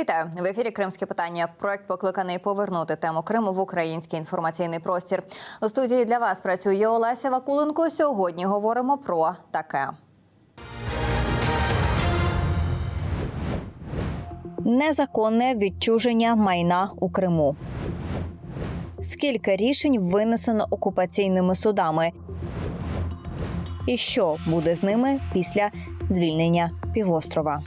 Вітаю в ефірі Кримське питання. Проект покликаний повернути тему Криму в український інформаційний простір. У студії для вас працює Олеся Вакуленко. Сьогодні говоримо про таке. Незаконне відчуження майна у Криму. Скільки рішень винесено окупаційними судами? І що буде з ними після звільнення півострова?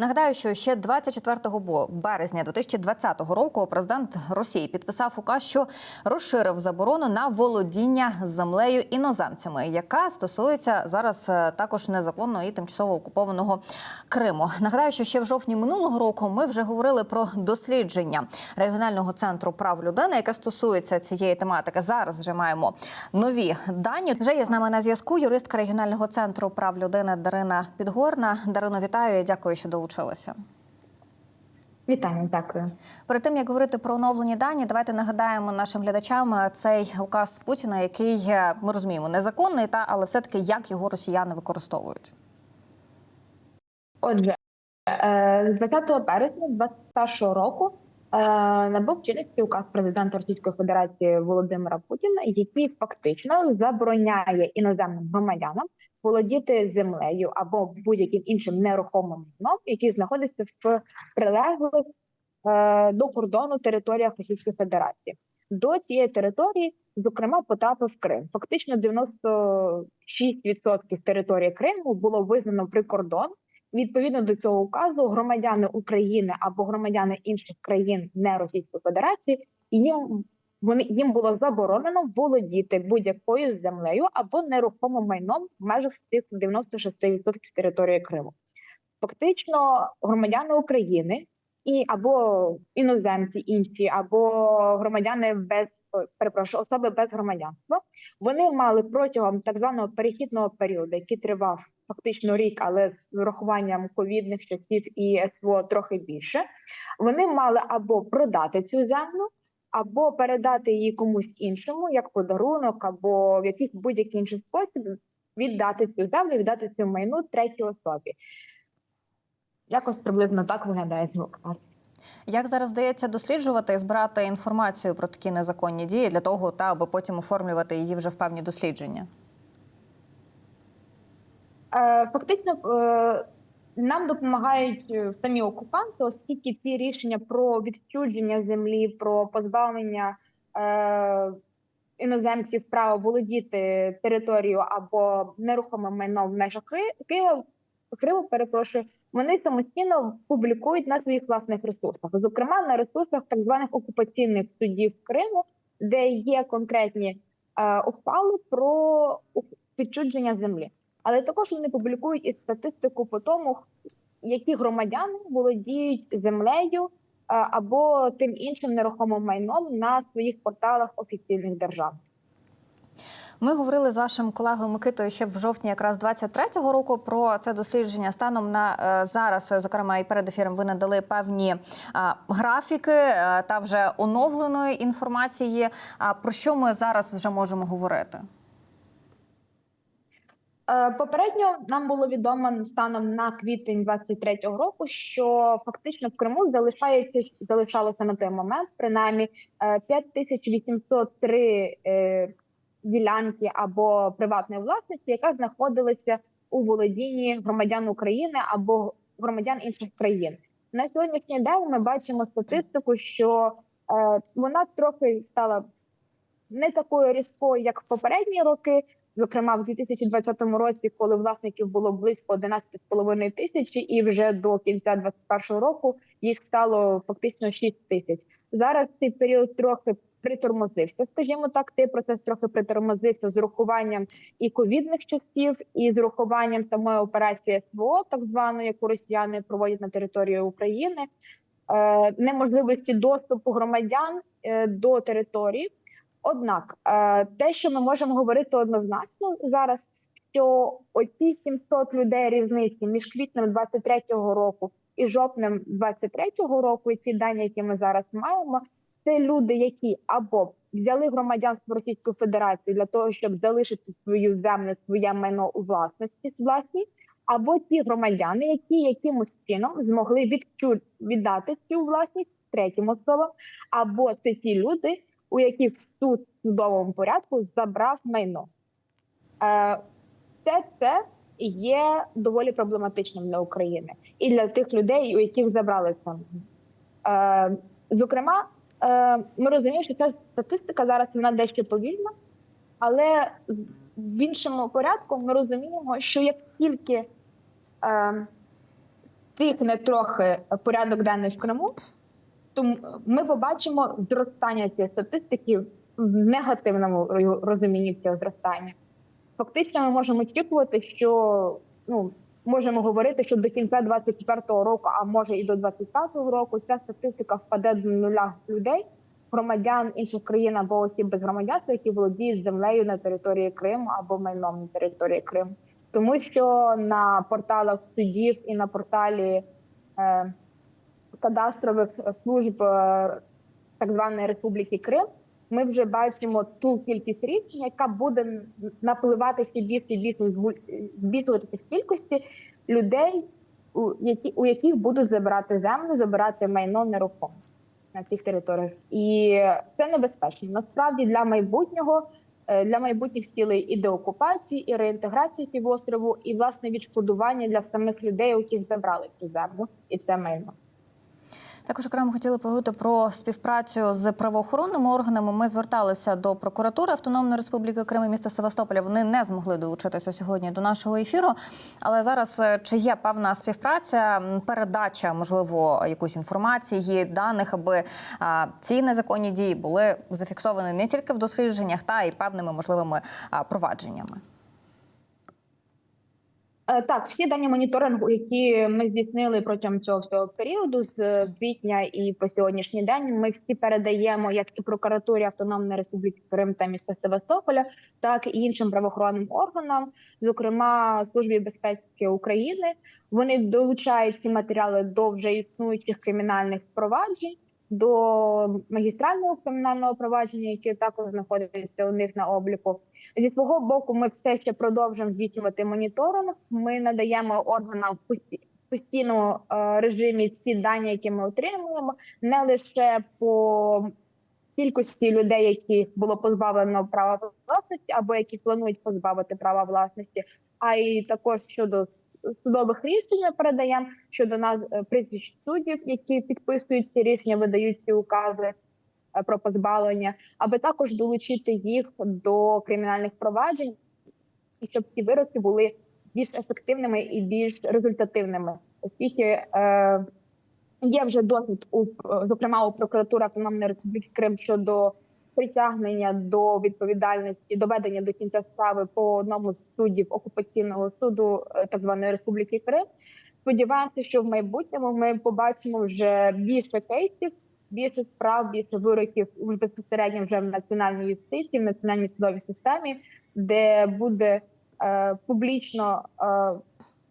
Нагадаю, що ще 24 бо- березня 2020 року президент Росії підписав указ, що розширив заборону на володіння землею іноземцями, яка стосується зараз е, також незаконно і тимчасово окупованого Криму. Нагадаю, що ще в жовтні минулого року ми вже говорили про дослідження регіонального центру прав людини, яке стосується цієї тематики. Зараз вже маємо нові дані. Вже є з нами на зв'язку юристка регіонального центру прав людини Дарина Підгорна. Дарино, вітаю і дякую, що долучилася. Вітаю, дякую. Перед тим як говорити про оновлені дані, давайте нагадаємо нашим глядачам е, цей указ Путіна, який е, ми розуміємо незаконний, та але все таки як його росіяни використовують. Отже, е, з 20 березня 2021 року набув чинності указ президента Російської Федерації Володимира Путіна, який фактично забороняє іноземним громадянам володіти землею або будь-яким іншим нерухомим майном, який знаходиться в прилеглих е, до кордону територіях Російської Федерації. До цієї території, зокрема, потрапив Крим. Фактично 96% території Криму було визнано прикордон. Відповідно до цього указу, громадяни України або громадяни інших країн не Російської Федерації їм вони їм було заборонено володіти будь-якою землею або нерухомим майном в межах цих 96% території Криму. Фактично, громадяни України і або іноземці інші, або громадяни без перепрошую, особи без громадянства, вони мали протягом так званого перехідного періоду, який тривав фактично рік, але з урахуванням ковідних часів і СВО трохи більше. Вони мали або продати цю землю, або передати її комусь іншому, як подарунок, або в якийсь будь-який інший спосіб віддати цю землю, віддати цю майну третій особі. Якось приблизно так виглядає звук. Як зараз вдається досліджувати і збирати інформацію про такі незаконні дії для того, та аби потім оформлювати її вже в певні дослідження? Е, Фактично е, нам допомагають е, самі окупанти, оскільки ці рішення про відчуження землі, про позбавлення е, іноземців права володіти територією або нерухомим майном в межах Києва, Криму, перепрошую, вони самостійно публікують на своїх власних ресурсах, зокрема на ресурсах так званих окупаційних судів Криму, де є конкретні е, ухвали про відчуження землі. Але також вони публікують і статистику по тому, які громадяни володіють землею е, або тим іншим нерухомим майном на своїх порталах офіційних держав. Ми говорили з вашим колегою Микитою ще в жовтні, якраз 23-го року, про це дослідження. Станом на е, зараз, е, зокрема, і перед ефіром ви надали певні графіки е, та вже оновленої інформації. А про що ми зараз вже можемо говорити? Е, Попередньо нам було відомо станом на квітень 23-го року, що фактично в Криму залишається залишалося на той момент принаймні е, 5803 е, ділянки або приватної власності, яка знаходилася у володінні громадян України або громадян інших країн. На сьогоднішній день ми бачимо статистику, що е, вона трохи стала не такою різкою, як в попередні роки. Зокрема, в 2020 році, коли власників було близько 11,5 тисячі, і вже до кінця 2021 року їх стало фактично 6 тисяч. Зараз цей період трохи притормозився. Скажімо так, цей процес трохи притормозився з урахуванням і ковідних часів, і з урахуванням самої операції СВО, так званої, яку росіяни проводять на території України, е, неможливості доступу громадян е, до території. Однак, е, те, що ми можемо говорити однозначно зараз, що оці 700 людей різниці між квітнем 23-го року і жовтнем 23-го року, і ці дані, які ми зараз маємо, це люди, які або взяли громадянство Російської Федерації для того, щоб залишити свою землю, своє майно у власності власній, або ті громадяни, які якимось чином змогли відчу... віддати цю власність третім особам, або це ті люди, у яких суд в судовому порядку забрав майно. Е, все це є доволі проблематичним для України і для тих людей, у яких забрали це. Е, зокрема, е, ми розуміємо, що ця статистика зараз вона дещо повільна, але в іншому порядку ми розуміємо, що як тільки стихне трохи порядок денний в Криму, то ми побачимо зростання цієї статистики в негативному розумінні цього зростання. Фактично, ми можемо очікувати, що ну можемо говорити, що до кінця 24-го року, а може і до 25-го року, ця статистика впаде до нуля людей, громадян інших країн або осіб без громадянства, які володіють землею на території Криму або майном на території Криму. Тому що на порталах судів і на порталі е, кадастрових служб е, так званої Республіки Крим ми вже бачимо ту кількість рішень, яка буде напливати ще більше і кількості людей, у які у яких будуть забирати землю, забирати майно нерухоме на цих територіях, і це небезпечно. Насправді для майбутнього, е, для майбутніх цілей і деокупації, і реінтеграції півострову, і власне відшкодування для самих людей, у яких забрали цю землю і це майно. Також окремо хотіли поговорити про співпрацю з правоохоронними органами. Ми зверталися до прокуратури Автономної Республіки Крим і міста Севастополя. Вони не змогли долучитися сьогодні до нашого ефіру. Але зараз е, чи є певна співпраця, передача, можливо, якоїсь інформації, даних, аби ці незаконні дії були зафіксовані не тільки в дослідженнях, та й певними можливими провадженнями. Е, Так, всі дані моніторингу, які ми здійснили протягом цього всього періоду з е, квітня і по сьогоднішній день, ми всі передаємо як і прокуратурі Автономної Республіки Крим та міста Севастополя, так і іншим правоохоронним органам, зокрема службі безпеки України. Вони долучають ці матеріали до вже існуючих кримінальних проваджень. До магістрального кримінального провадження, яке також знаходиться у них на обліку, Зі свого боку, ми все ще продовжуємо здійснювати моніторинг. Ми надаємо органам постійному е, режимі ці дані, які ми отримуємо, не лише по кількості людей, яких було позбавлено права власності, або яких планують позбавити права власності, а й також щодо судових рішень ми передаємо щодо нас е, прізвищ суддів, які підписують ці рішення, видають ці укази про позбавлення аби також долучити їх до кримінальних проваджень, і щоб ці вироки були більш ефективними і більш результативними, оскільки е, є вже досвід у зокрема у прокуратури Автономної Республіки Крим щодо притягнення до відповідальності, доведення до кінця справи по одному з суддів окупаційного суду е, так званої Республіки Крим. Сподіваємося, що в майбутньому ми побачимо вже більше кейсів більше справ, більше вироків уже безпосередньо вже в національній юстиції, в національній судовій системі, де буде е, публічно е,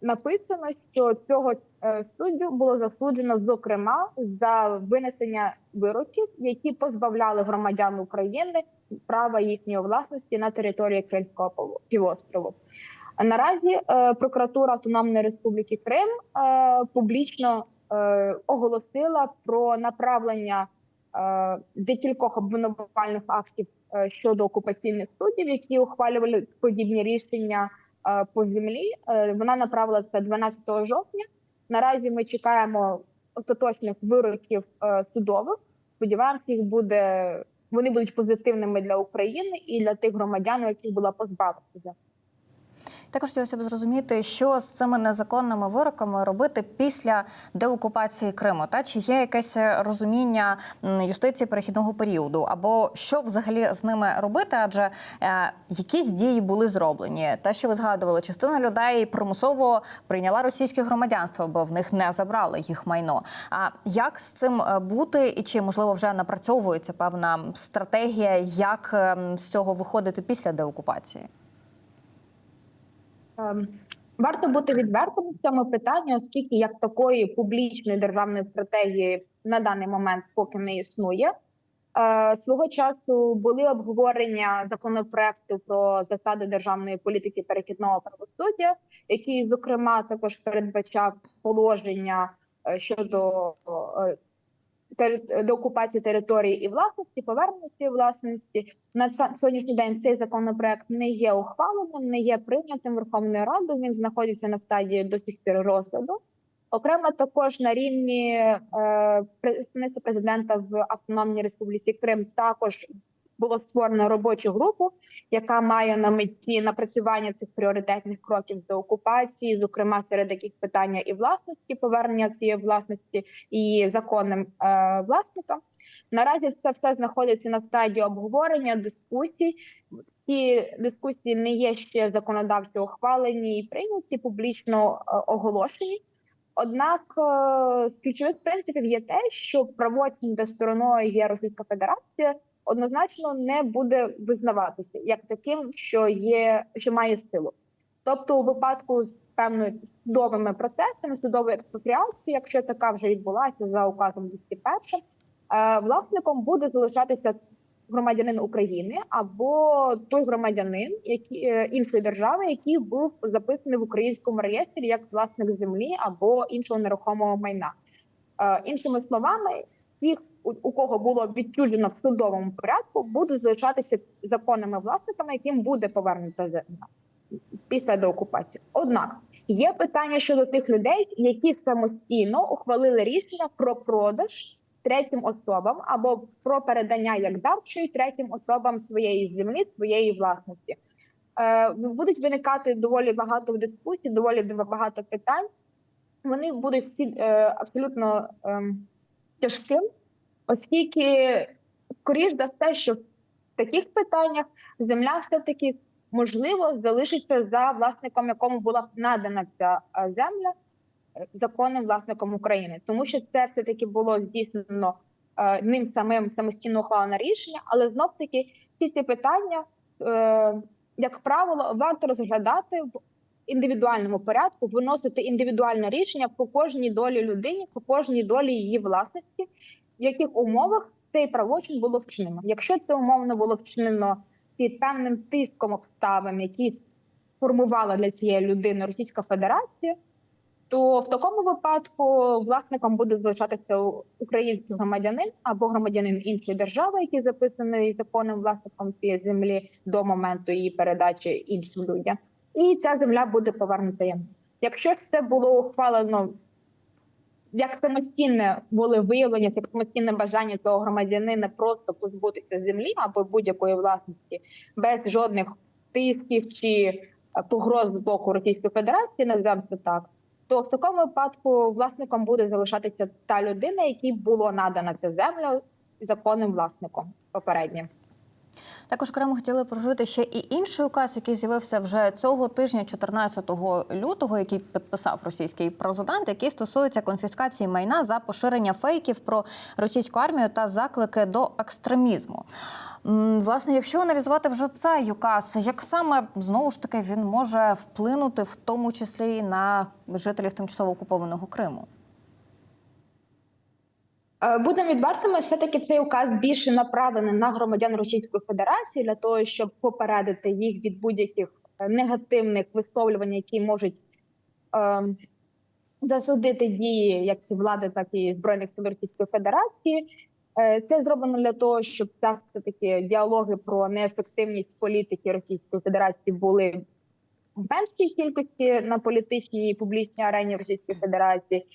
написано, що цього е, суддю було засуджено зокрема за винесення вироків, які позбавляли громадян України права їхньої власності на території Кримського півострову. Наразі е, прокуратура Автономної Республіки Крим е, публічно оголосила про направлення е, декількох обвинувальних актів е, щодо окупаційних суддів, які ухвалювали подібні рішення е, по землі. Е, вона направила це 12 жовтня. Наразі ми чекаємо остаточних вироків е, судових. Сподіваємося, їх буде вони будуть позитивними для України і для тих громадян, яких була позбавлена. Також хотілося б зрозуміти, що з цими незаконними вироками робити після деокупації Криму. Та чи є якесь розуміння юстиції перехідного періоду, або що взагалі з ними робити? Адже е, якісь дії були зроблені. Те, що ви згадували, частина людей примусово прийняла російське громадянство, бо в них не забрали їх майно. А як з цим е, бути, і чи можливо вже напрацьовується певна стратегія, як ем, з цього виходити після деокупації? Ем, Варто бути відвертим в цьому питанні, оскільки як такої публічної державної стратегії на даний момент поки не існує. Е, Свого часу були обговорення законопроекту про засади державної політики перехідного правосуддя, який, зокрема, також передбачав положення е, щодо е, до окупації території і власності, повернення цієї власності. На сьогоднішній день цей законопроект не є ухваленим, не є прийнятим Верховною Радою. Він знаходиться на стадії до сих пір розгляду. Окремо також на рівні е, представництва президента в Автономній Республіці Крим також було створено робочу групу, яка має на меті напрацювання цих пріоритетних кроків до окупації, зокрема серед яких питання і власності, повернення цієї власності і законним е, власникам. Наразі це все знаходиться на стадії обговорення, дискусій. Ці дискусії не є ще законодавчо ухвалені і прийняті, публічно е, оголошені. Однак е, з ключових принципів є те, що правоцінь та стороною є Російська Федерація, однозначно не буде визнаватися як таким, що є, що має силу. Тобто, у випадку з певними судовими процесами, судової експропріації, якщо така вже відбулася за указом 201, е, власником буде залишатися громадянин України або той громадянин які, е, іншої держави, який був записаний в українському реєстрі як власник землі або іншого нерухомого майна. Е, іншими словами, ті, у, кого було відчужено в судовому порядку, будуть залишатися законними власниками, яким буде повернута земля після деокупації. Однак є питання щодо тих людей, які самостійно ухвалили рішення про продаж третім особам або про передання як дарчої третім особам своєї землі, своєї власності. Е, будуть виникати доволі багато дискусій, доволі багато питань. Вони будуть всі е, абсолютно ем, тяжким, оскільки, скоріш за все, що в таких питаннях земля все-таки можливо залишиться за власником, якому була надана ця земля е, законним власником України, тому що це все таки було здійснено е, ним самим самостійно ухвалене рішення, але знов таки всі ці питання, е, як правило, варто розглядати в індивідуальному порядку, виносити індивідуальне рішення по кожній долі людині, по кожній долі її власності, в яких умовах цей правочин було вчинено. Якщо це умовно було вчинено під певним тиском обставин, які формувала для цієї людини Російська Федерація, то в такому випадку власником буде залишатися український громадянин або громадянин іншої держави, який записаний законним власником цієї землі до моменту її передачі іншим людям, і ця земля буде повернута їм. Якщо це було ухвалено як самостійне волевиявлення, як самостійне бажання цього громадянина просто позбутися землі або будь-якої власності без жодних тисків чи е, погроз з боку Російської Федерації, називаємо це так, то в такому випадку власником буде залишатися та людина, якій було надана ця земля законним власником попереднім. Також окремо хотіли прожити ще і інший указ, який з'явився вже цього тижня, 14 лютого, який підписав російський президент, який стосується конфіскації майна за поширення фейків про російську армію та заклики до екстремізму. Власне, якщо аналізувати вже цей указ, як саме знову ж таки він може вплинути, в тому числі і на жителів тимчасово окупованого Криму? Е, Будемо відвертими, все таки цей указ більше направлений на громадян Російської Федерації для того, щоб попередити їх від будь-яких е, негативних висловлювань, які можуть е, засудити дії як і влади, так і збройних сил Російської Федерації. Е, Це зроблено для того, щоб все таки діалоги про неефективність політики Російської Федерації були в меншій кількості на політичній і публічній арені Російської Федерації.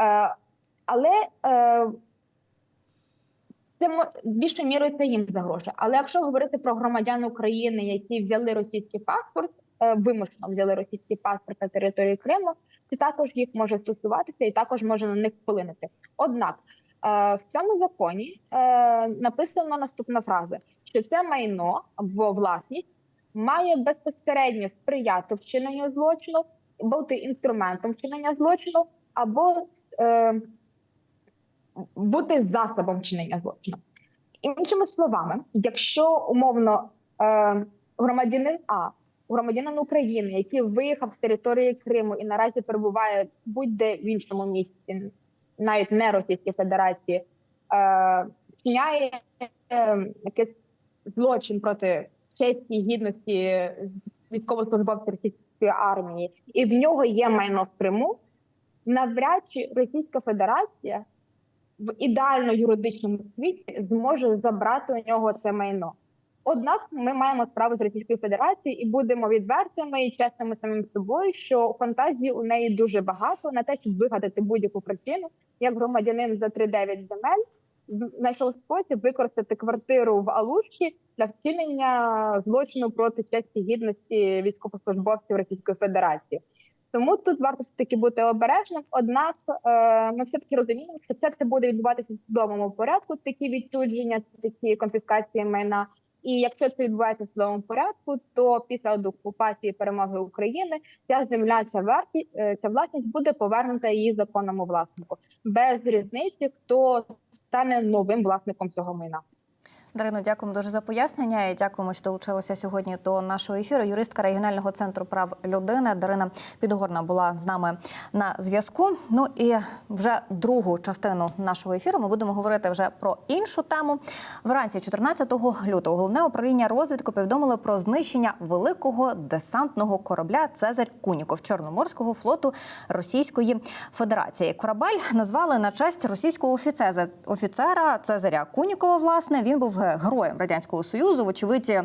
Е, Але е, це більшою мірою це їм загрожує. Але якщо говорити про громадян України, які взяли російський паспорт, е, вимушено взяли російський паспорт на території Криму, це також їх може стосуватися і також може на них вплинути. Однак е, в цьому законі е, написана наступна фраза: що це майно або власність має безпосередньо сприяти вчиненню злочину, бути інструментом вчинення злочину або бути засобом вчинення злочину. Іншими словами, якщо умовно е, громадянин А, громадянин України, який виїхав з території Криму і наразі перебуває будь-де в іншому місці, навіть не Російській Федерації, е, вчиняє е, якийсь злочин проти честі гідності військовослужбовців російської армії, і в нього є майно в Криму, навряд чи Російська Федерація в ідеально юридичному світі зможе забрати у нього це майно. Однак ми маємо справу з Російською Федерацією і будемо відвертими і чесними самим собою, що фантазії у неї дуже багато на те, щоб вигадати будь-яку причину, як громадянин за 3-9 земель знайшов спосіб використати квартиру в Алушці для вчинення злочину проти честі гідності військовослужбовців Російської Федерації. Тому тут варто все таки бути обережним. Однак е, ми все таки розуміємо, що це все буде відбуватися в судовому порядку. Такі відчудження, такі конфіскації майна. І якщо це відбувається в судовому порядку, то після окупації перемоги України ця земля, ця варті, е, ця власність буде повернута її законному власнику без різниці, хто стане новим власником цього майна. Дарино, дякуємо дуже за пояснення і дякуємо, що долучилися сьогодні до нашого ефіру. Юристка регіонального центру прав людини Дарина Підгорна була з нами на зв'язку. Ну і вже другу частину нашого ефіру ми будемо говорити вже про іншу тему. Вранці 14 лютого головне управління розвідки повідомило про знищення великого десантного корабля Цезарь Куніков Чорноморського флоту Російської Федерації. Корабель назвали на честь російського офіцера, офіцера Цезаря Кунікова. Власне він був героєм радянського союзу. Вочевидь, е,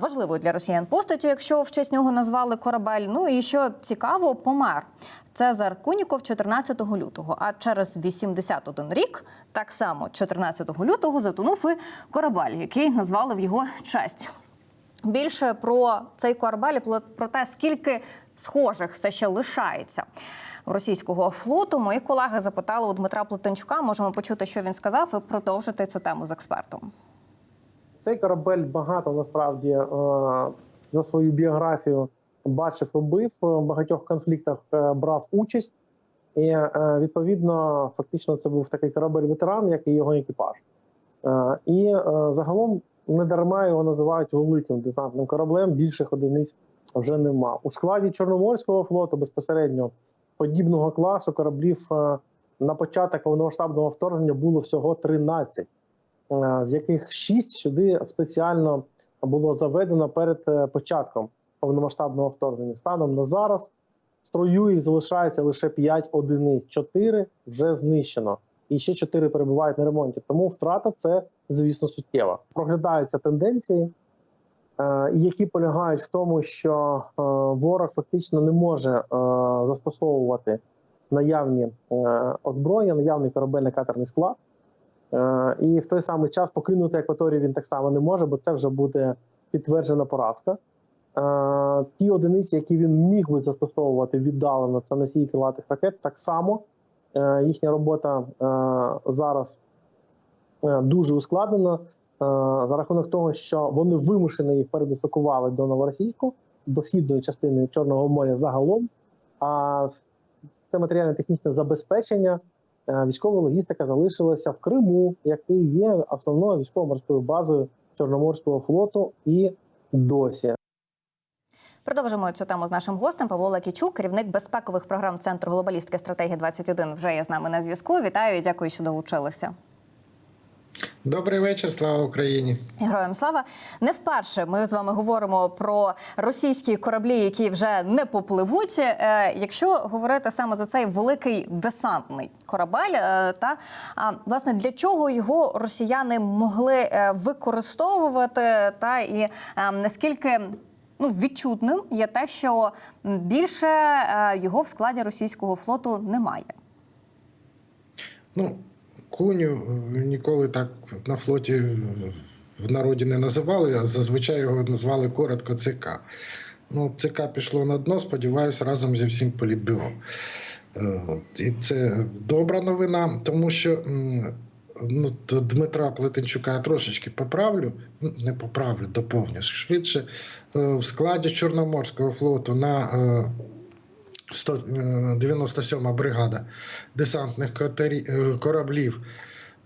важливою для росіян постаттю, якщо в честь нього назвали корабель. Ну і що цікаво, помер. Цезар Куніков 14 лютого. А через 81 рік, так само 14 лютого, затонув і корабель, який назвали в його честь. Більше про цей корабель, про- те, скільки схожих все ще лишається російського флоту. Мої колеги запитали у Дмитра Плетенчука. Можемо почути, що він сказав, і продовжити цю тему з експертом. Цей корабель багато насправді е, за свою біографію бачив, робив в багатьох конфліктах е, брав участь, і е, відповідно, фактично, це був такий корабель-ветеран, як і його екіпаж. І загалом не дарма його називають великим десантним кораблем. Більших одиниць вже нема. У складі Чорноморського флоту безпосередньо подібного класу кораблів на початок повномасштабного вторгнення було всього 13 е, з яких шість сюди спеціально було заведено перед е, початком повномасштабного вторгнення. Станом на зараз в строю їх залишається лише 5 одиниць, 4 вже знищено, і ще 4 перебувають на ремонті. Тому втрата це, звісно, суттєва. Проглядаються тенденції, е, які полягають в тому, що е, ворог фактично не може е, застосовувати наявні е, озброєння, наявний корабельно-катерний склад. Е, І в той самий час покинути акваторію він так само не може, бо це вже буде підтверджена поразка. Е, Ті одиниці, які він міг би застосовувати віддалено, це носії крилатих ракет, так само е, їхня робота зараз дуже ускладнена за рахунок того, що вони вимушені їх передислокували до Новоросійську, до східної частини Чорного моря загалом. А це матеріально-технічне забезпечення військова логістика залишилася в Криму, який є основною військово-морською базою Чорноморського флоту і досі. Продовжимо цю тему з нашим гостем Павло Лакічук, керівник безпекових програм Центру глобалістки стратегії 21 Вже є з нами на зв'язку. Вітаю і дякую, що долучилися. Добрий вечір, слава Україні. Героям слава не вперше. Ми з вами говоримо про російські кораблі, які вже не попливуть. Е, якщо говорити саме за цей великий десантний корабель, е, та власне для чого його росіяни могли е, використовувати, та і наскільки. Ну, відчутним є те, що більше його в складі російського флоту немає. Ну, куню е, ніколи так на флоті е, в народі не називали, а зазвичай його назвали коротко ЦК. Ну, ЦК пішло на дно, сподіваюся, разом зі всім політбюро. Е, І це добра новина, тому що ну, Дмитра Плетенчука я трошечки поправлю, ну, не поправлю, доповню. Швидше в складі Чорноморського флоту на 197 бригада десантних е, кораблів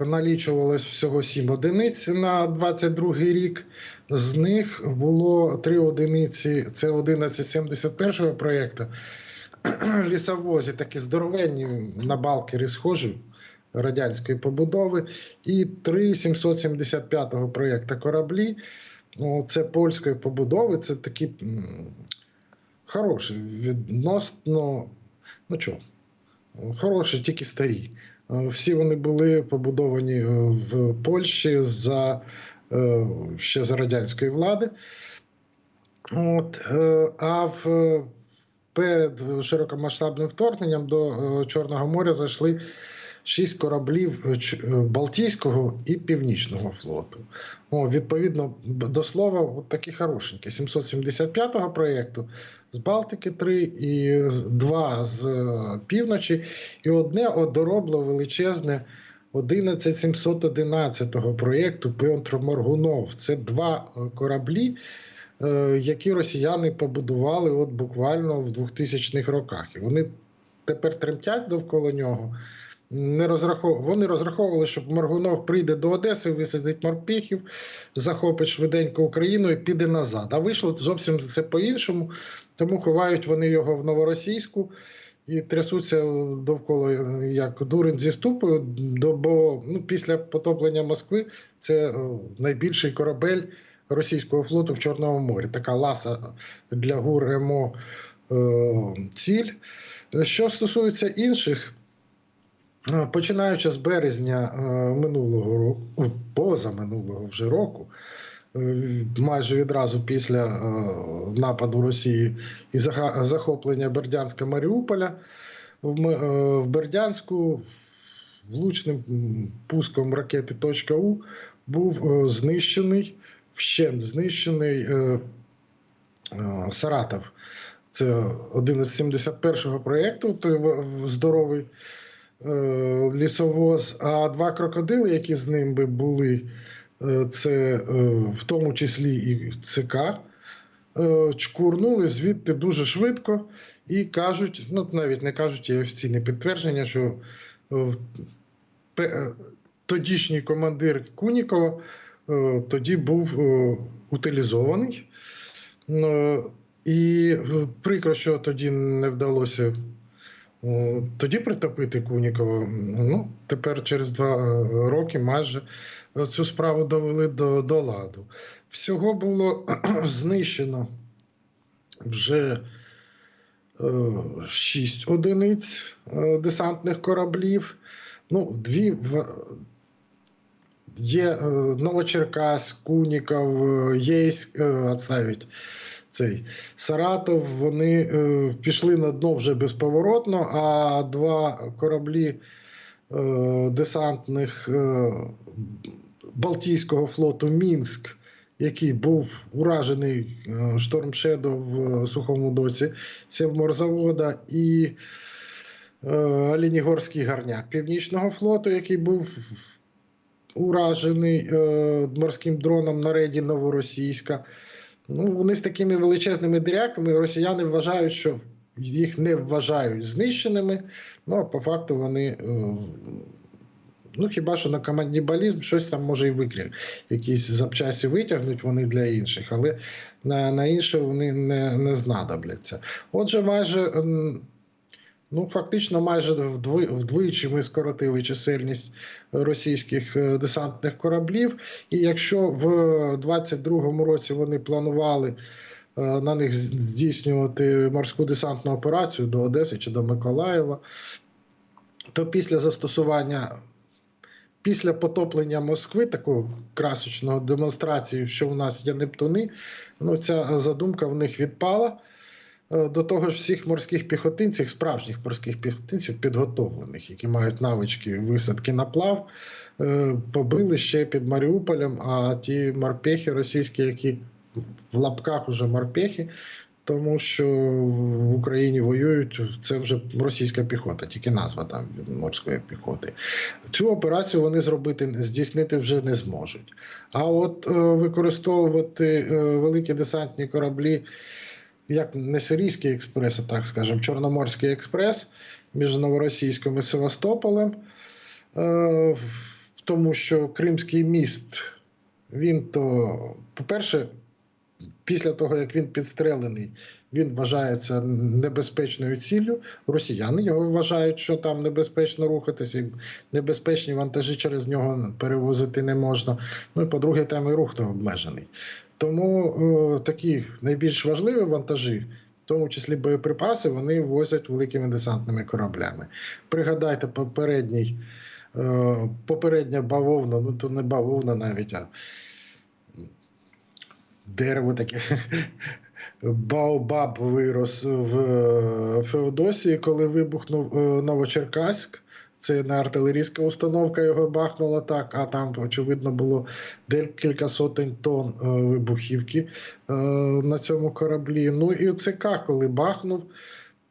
налічувалось всього 7 одиниць на 22 рік. З них було 3 одиниці, це 1171 проєкту. Лісовозі такі здоровенні на балкері схожі. радянської побудови, і три 775-го проєкта кораблі. Ну, це польської побудови, це такі хороші, відносно, ну чого, хороші, тільки старі. Е, Всі вони були побудовані е, в Польщі за е, ще за радянської влади. От, а в, перед широкомасштабним вторгненням до Чорного моря зайшли шість кораблів е, е, Балтійського і Північного флоту. О, відповідно, до слова, от такі хорошенькі. 775-го проєкту з Балтики 3, і два з е, півночі, і одне одоробло величезне 11711 проєкту Петр Моргунов. Це два кораблі, які росіяни побудували от буквально в 2000-х роках. І вони тепер тремтять довкола нього. Не розрахов... Вони розраховували, що Моргунов прийде до Одеси, висадить морпіхів, захопить швиденько Україну і піде назад. А вийшло зовсім все по-іншому, тому ховають вони його в Новоросійську і трясуться довкола як дурень зі ступою. Бо ну, після потоплення Москви це е, найбільший корабель російського флоту в Чорному морі. Така ласа для ГУР МО е, ціль. Що стосується інших. Е, Починаючи з березня е, минулого року, позаминулого вже року, е, майже відразу після нападу Росії і захоплення Бердянська Маріуполя, в Бердянську влучним пуском ракети «У» був знищений, вщент знищений Саратов. Це один із 71-го проєкту, той здоровий лісовоз, а два крокодили, які з ним би були, е, це е, в тому числі і ЦК, е, чкурнули звідти дуже швидко і кажуть, ну навіть не кажуть, є офіційне підтвердження, що е, е, тодішній командир Кунікова е, тоді був е, утилізований. Е, І е, прикро, що тоді не вдалося Тоді притопити Кунікова. Ну, тепер через два е, роки майже е, цю справу довели до, до ладу. Всього було знищено вже е, шість одиниць е, десантних кораблів. Ну, дві в. Є е, Новочеркас, Куніков, е, Єйськ, е, отставить цей Саратов. Вони е, пішли на дно вже безповоротно, а два кораблі е, десантних е, Балтійського флоту Мінськ, який був уражений е, Шторм Шедо в Сухому доці Сєвморзавода, і е, Оленігорський гарняк Північного флоту, який був уражений е, морським дроном на рейді Новоросійська. Ну, вони з такими величезними диряками. Росіяни вважають, що їх не вважають знищеними. Ну, а по факту вони. е, Ну, хіба що на командібалізм щось там може і виклик. Якісь запчасті витягнуть вони для інших, але на, на інше вони не, не знадобляться. Отже, майже. Ну, фактично, майже вдвічі ми скоротили чисельність російських е, десантних кораблів. І якщо в 22-му році вони планували е, на них здійснювати морську десантну операцію до Одеси чи до Миколаєва, то після застосування. Після потоплення Москви, такого красочного демонстрації, що у нас є Нептуни, ну ця задумка в них відпала. Е, До того ж, всіх морських піхотинців, справжніх морських піхотинців, підготовлених, які мають навички висадки на плав, е, побили ще під Маріуполем. А ті морпехи російські, які в лапках уже морпехи, тому що в Україні воюють, це вже російська піхота, тільки назва там морської піхоти. Цю операцію вони зробити здійснити вже не зможуть. А от е, використовувати е, великі десантні кораблі як не Сирійський експрес, а так скажемо, Чорноморський експрес між Новоросійськом і Севастополем. Е, Тому що Кримський міст, він то, по-перше, після того, як він підстрелений, він вважається небезпечною ціллю. Росіяни його вважають, що там небезпечно рухатися, небезпечні вантажі через нього перевозити не можна. Ну і по-друге, там і рух то обмежений. Тому е, такі найбільш важливі вантажі, в тому числі боєприпаси, вони возять великими десантними кораблями. Пригадайте попередній, е, попередня бавовна, ну то не бавовна навіть, а дерево таке. Баобаб вирос в е, Феодосії, коли вибухнув Новочеркаськ. Це не артилерійська установка його бахнула так, а там, очевидно, було декілька сотень тонн е, вибухівки е, на цьому кораблі. Ну і ЦК, коли бахнув,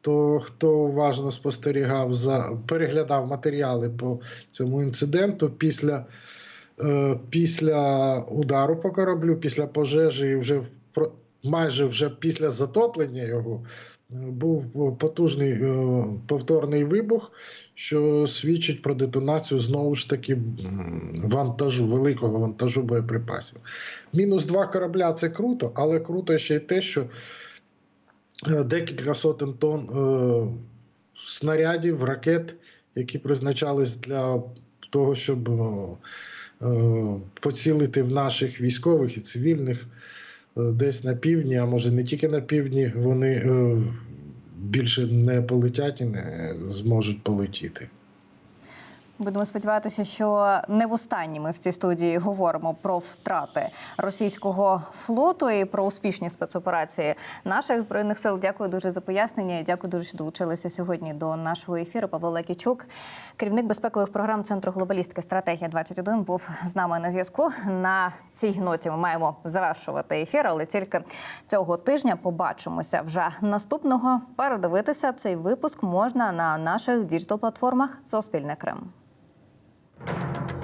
то хто уважно спостерігав за переглядав матеріали по цьому інциденту після, е, після удару по кораблю, після пожежі, і вже майже вже після затоплення його був потужний повторний вибух, що свідчить про детонацію знову ж таки вантажу, великого вантажу боєприпасів. Мінус два корабля це круто, але круто ще й те, що е, декілька сотень тонн е, снарядів, ракет, які призначались для того, щоб е, е, поцілити в наших військових і цивільних е, десь на півдні, а може не тільки на півдні, вони е, більше не полетять і не зможуть полетіти. Будемо сподіватися, що не востаннє ми в цій студії говоримо про втрати російського флоту і про успішні спецоперації наших збройних сил. Дякую дуже за пояснення. і Дякую дуже, що долучилися сьогодні до нашого ефіру. Павло Лекічук, керівник безпекових програм Центру глобалістики стратегія 21 був з нами на зв'язку. На цій ноті ми маємо завершувати ефір, але тільки цього тижня побачимося вже наступного. Передивитися цей випуск можна на наших діджитал платформах Суспільне Крим. you